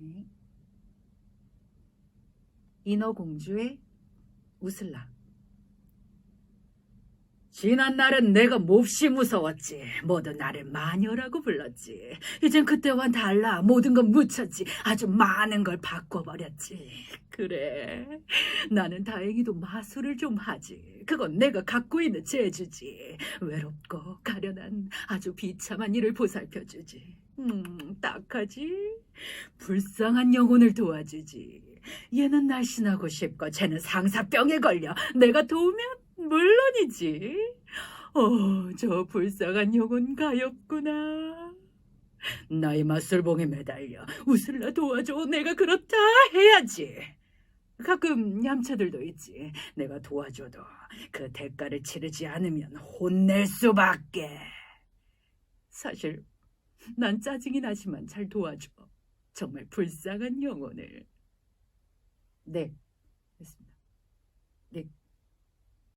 네. 인어공주의 우슬라. 지난 날은 내가 몹시 무서웠지. 모두 나를 마녀라고 불렀지. 이젠 그때와 달라. 모든 건 묻혔지. 아주 많은 걸 바꿔버렸지. 그래. 나는 다행히도 마술을 좀 하지. 그건 내가 갖고 있는 재주지. 외롭고 가련한 아주 비참한 일을 보살펴주지. 음, 딱하지? 불쌍한 영혼을 도와주지. 얘는 날씬하고 싶고 쟤는 상사병에 걸려. 내가 도우면 물론이지. 어, 저 불쌍한 영혼 가엾구나. 나의 마술봉에 매달려 웃을라 도와줘. 내가 그렇다 해야지. 가끔 얌체들도 있지. 내가 도와줘도 그 대가를 치르지 않으면 혼낼 수밖에. 사실 난 짜증이 나지만 잘 도와줘. 정말 불쌍한 영혼을. 네, 됐습니다.